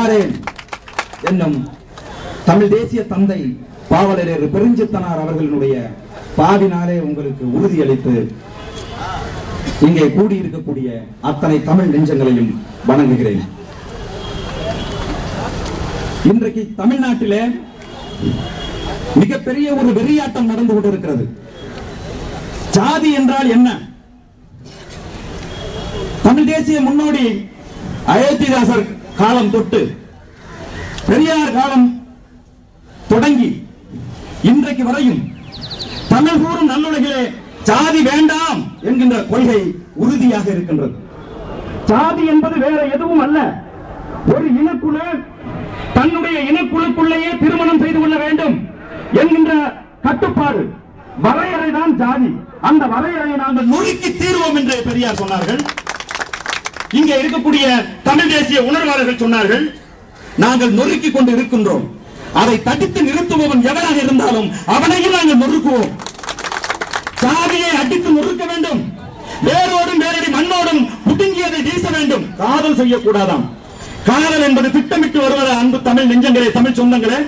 வாரேன் என்னும் தமிழ் தேசிய தந்தை பாவலரர் பெருஞ்சித்தனார் அவர்களினுடைய பாவினாலே உங்களுக்கு உறுதியளித்து இங்கே கூடியிருக்கக்கூடிய அத்தனை தமிழ் நெஞ்சங்களையும் வணங்குகிறேன். இன்றைக்கு தமிழ்நாட்டிலே மிகப்பெரிய ஒரு வெறியாட்டம் நடந்து கொண்டிருக்கிறது. ஜாதி என்றால் என்ன? தமிழ் தேசிய முன்னோடி அயோத்திதாசர் காலம் தொட்டு பெரியார் காலம் தொடங்கி இன்றைக்கு வரையும் தமிழ் கூறும் நல்லுலகிலே சாதி வேண்டாம் என்கின்ற கொள்கை உறுதியாக இருக்கின்றது. சாதி என்பது வேற எதுவும் அல்ல. ஒரு இனக்குழு தன்னுடைய இனக்குழுக்குள்ளேயே திருமணம் செய்து கொள்ள வேண்டும் என்கின்ற கட்டுப்பாடு வரையறை தான் ஜாதி. அந்த வரையறையை நாங்கள் நொறுக்கி தீர்வோம் என்று பெரியார் சொன்னார்கள். இங்கே இருக்கக்கூடிய தமிழ் தேசிய உணர்வாளர்கள் சொன்னார்கள் நாங்கள் நொறுக்கிக் கொண்டு இருக்கின்றோம். அதை தடுத்து நிறுத்துபவன் எவனாக இருந்தாலும் அவனையும் நாங்கள் நொறுக்குவோம். சாதியை அடித்து நொறுக்க வேண்டும். வேரோடும் வேரடி மண்ணோடும் புடுங்கியதை வீச வேண்டும். காதல் செய்யக்கூடாதாம். காதல் என்பது திட்டமிட்டு வருவது அன்பு தமிழ் நெஞ்சங்களே தமிழ் சொந்தங்களே.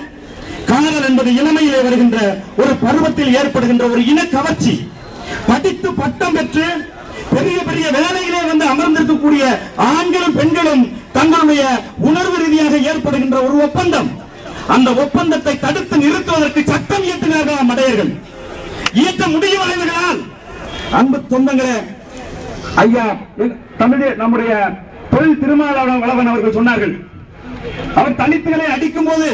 காதல் என்பது இளமையிலே வருகின்ற ஒரு பருவத்தில் ஏற்படுகின்ற ஒரு இன கவர்ச்சி படித்து பட்டம் பெற்று பெரிய பெரிய வேலையிலே வந்து அமர்ந்திருக்கக்கூடிய ஆண்களும் பெண்களும் தங்களுடைய உணர்வு ரீதியாக ஏற்படுகின்ற ஒரு ஒப்பந்தம். அந்த ஒப்பந்தத்தை தடுத்து நிறுத்துவதற்கு சட்டம் இயற்றினார்கள் மடையர்கள் இயற்ற முடியும் இவர்களால் அன்பு சொந்தங்களே ஐயா தமிழ் நம்முடைய தொழில் திருமாவளவன் வளவன் அவர்கள் சொன்னார்கள். அவர் தலித்துகளை அடிக்கும் போது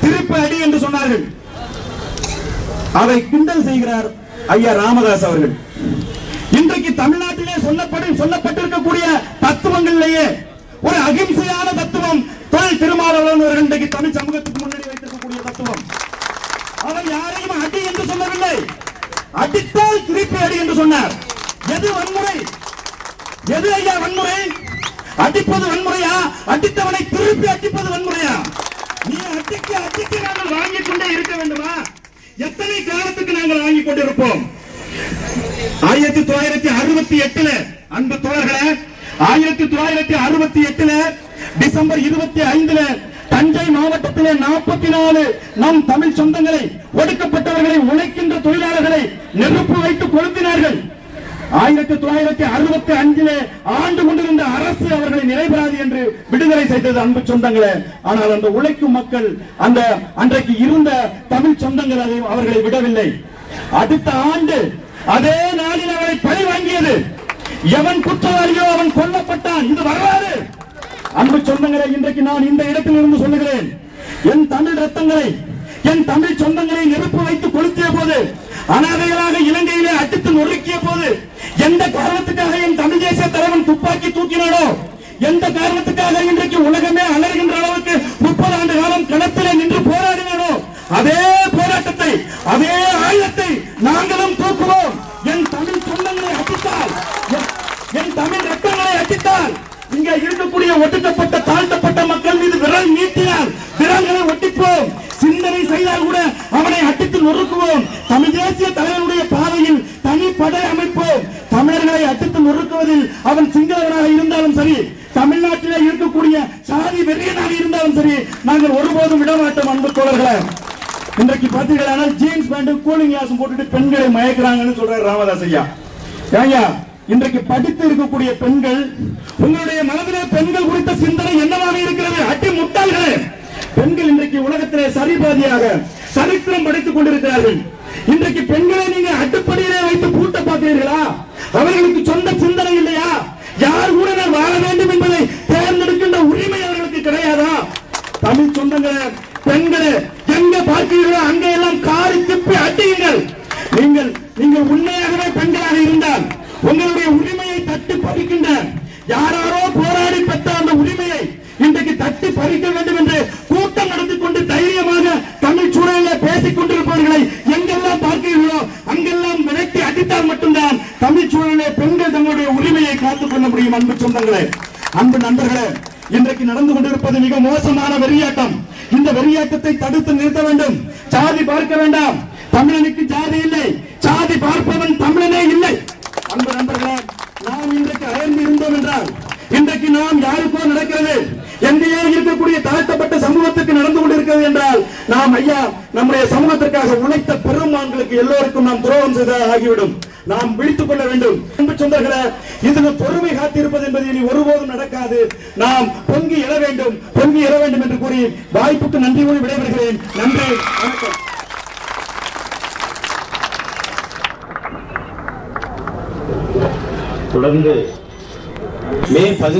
திருப்ப அடி என்று சொன்னார்கள். அதை கிண்டல் செய்கிறார் ஐயா ராமதாஸ் அவர்கள். தமிழ்நாட்டிலே சொல்லப்படும் சொல்லப்பட்டிருக்கக்கூடிய தத்துவங்களிலேயே ஒரு அகிம்சையான தத்துவம் தொழில் திருமாவளவன் ஒரு இன்றைக்கு தமிழ் சமூகத்துக்கு முன்னாடி வைத்திருக்கக்கூடிய தத்துவம். அவர் யாரையும் அடி என்று சொல்லவில்லை. அடித்தால் திருப்பி அடி என்று சொன்னார். எது வன்முறை? எது ஐயா வன்முறை? அடிப்பது வன்முறையா? அடித்தவனை திருப்பி அடிப்பது வன்முறையா? நீ அடிக்க அடிக்க நாங்கள் வாங்கிக் கொண்டே இருக்க வேண்டுமா? எத்தனை காலத்துக்கு நாங்கள் வாங்கிக் கொண்டிருப்போம்? ஆயிரத்தி தொள்ளாயிரத்தி அறுபத்தி எட்டுல அன்பு தோழர்களே ஆயிரத்தி தொள்ளாயிரத்தி அறுபத்தி எட்டுல டிசம்பர் இருபத்தி ஐந்துல தஞ்சை மாவட்டத்திலே நாற்பத்தி நாலு நம் தமிழ் சொந்தங்களை ஒடுக்கப்பட்டவர்களை உழைக்கின்ற தொழிலாளர்களை நெருப்பு வைத்து கொளுத்தினார்கள். ஆயிரத்தி தொள்ளாயிரத்தி அறுபத்தி அஞ்சிலே ஆண்டு கொண்டிருந்த அரசு அவர்களை நிறைவேறாது என்று விடுதலை செய்தது அன்பு சொந்தங்களை. ஆனால் அந்த உழைக்கும் மக்கள் அந்த அன்றைக்கு இருந்த தமிழ் சொந்தங்கள் அதை அவர்களை விடவில்லை. அடுத்த ஆண்டு அதே நாளில் அவரை பழி வாங்கியது. எவன் குற்றவாளியோ அவன் கொல்லப்பட்டான். இது வரலாறு. அன்பு சொந்தங்களை இன்றைக்கு நான் இந்த இடத்தில் இருந்து சொல்லுகிறேன். என் தமிழ் ரத்தங்களை என் தமிழ் சொந்தங்களை நெருப்பு வைத்து கொளுத்திய போது அனாதைகளாக இலங்கையிலே அடித்து நொறுக்கிய போது எந்த காரணத்துக்காக என் தமிழ் தேசிய தலைவன் துப்பாக்கி தூக்கினானோ எந்த காரணத்துக்காக இன்றைக்கு உலகமே அலறுகின்ற அளவுக்கு முப்பது ஆண்டு காலம் களத்திலே நின்று போராடினானோ அதே போராட்டத்தை அதே ஆயுதத்தை நாங்களும் தூக்குவோம் என் தமிழ் சொந்தங்களை அடித்தால் என்- என் தமிழ் ரத்தங்களை அடித்தால் இங்கே இருக்கக்கூடிய ஒட்டுக்கப்பட்ட தாழ்த்தப்பட்ட மக்கள் மீது விரல் நீட்டினால் விரல்களை ஒட்டிப்போம். சிந்தனை செய்தால் கூட அவனை அட்டித்து நொறுக்குவோம். தமிழ் தேசிய தலைவனுடைய பாதையில் தனி படை அமைப்போம். தமிழர்களை அட்டித்து நொறுக்குவதில் அவன் சிங்களவனாக இருந்தாலும் சரி தமிழ்நாட்டிலே இருக்கக்கூடிய சாதி வெறியனாக இருந்தாலும் சரி நாங்கள் ஒருபோதும் விடமாட்டோம் அன்பு தோழர்களை. இன்றைக்கு பாத்தீங்கன்னா ஜீன்ஸ் பேண்ட் கூலிங் கிளாஸ் போட்டுட்டு பெண்களை மயக்கிறாங்கன்னு சொல்றாரு ராமதாஸ் ஐயா. ஏங்க இன்றைக்கு படித்து இருக்கக்கூடிய பெண்கள் உங்களுடைய மனதிலே பெண்கள் குறித்த சிந்தனை என்னவாக இருக்கிறது? அட்டி முட்டாள்களே. பெண்கள் இன்றைக்கு உலகத்திலே சரிபாதியாக சரித்திரம் படித்துக் கொண்டிருக்கிறார்கள். இன்றைக்கு பெண்களை நீங்க அட்டுப்படியிலே வைத்து பூட்ட பார்க்கிறீர்களா? அவர்களுக்கு சொந்த சிந்தனை இல்லையா? யார் கூட நான் வாழ வேண்டும் என்பதை தேர்ந்தெடுக்கின்ற உரிமை அவர்களுக்கு கிடையாதா? தமிழ் சொந்தங்களே பெண்களே எங்க பார்க்கிறீர்களோ அங்க எல்லாம் காரி திப்பி அட்டியுங்கள் நீங்கள் நீங்கள் உண்மையாகவே பெண்களாக இருந்தால் உங்களுடைய உரிமையை தட்டு பறிக்கின்ற யாராரோ போராடி பெற்ற அந்த உரிமையை இன்றைக்கு தட்டி பறிக்க வேண்டும் என்று கூட்டம் நடத்தி கொண்டு தைரியமாக தமிழ் சூழலில் பேசிக் கொண்டிருப்பவர்களை எங்கெல்லாம் பார்க்கிறீர்களோ அங்கெல்லாம் விரட்டி அடித்தால் மட்டும்தான் தமிழ் சூழலிலே பெண்கள் தங்களுடைய உரிமையை காத்துக் கொள்ள முடியும் அன்பு சொந்தங்களே. அன்பு நண்பர்களே இன்றைக்கு நடந்து கொண்டிருப்பது மிக மோசமான வெறியாட்டம். இந்த வெறியாட்டத்தை தடுத்து நிறுத்த வேண்டும். சாதி பார்க்க வேண்டாம். தமிழனுக்கு ஜாதி இல்லை. சாதி பார்ப்பவன் தமிழனே இல்லை. அன்பு நண்பர்களே நாம் இன்றைக்கு அயர்ந்து இருந்தோம் என்றால் இன்றைக்கு நாம் யாருக்கோ நடக்கிறது எங்கேயோ இருக்கக்கூடிய தாழ்த்தப்பட்ட சமூகத்துக்கு நடந்து கொண்டிருக்கிறது என்றால் நாம் ஐயா நம்முடைய சமூகத்திற்காக உழைத்த பெருமான்களுக்கு எல்லோருக்கும் நாம் துரோகம் செய்ததாக ஆகிவிடும். நாம் விழித்துக் கொள்ள வேண்டும். அன்பு சொந்தர்களே இதுக்கு பொறுமை காத்திருப்பது என்பது இனி ஒருபோதும் நடக்காது. நாம் பொங்கி எழ வேண்டும் பொங்கி எழ வேண்டும் என்று கூறி வாய்ப்புக்கு நன்றி கூறி விடைபெறுகிறேன். நன்றி வணக்கம். தொடர்ந்து மே பதினெட்டு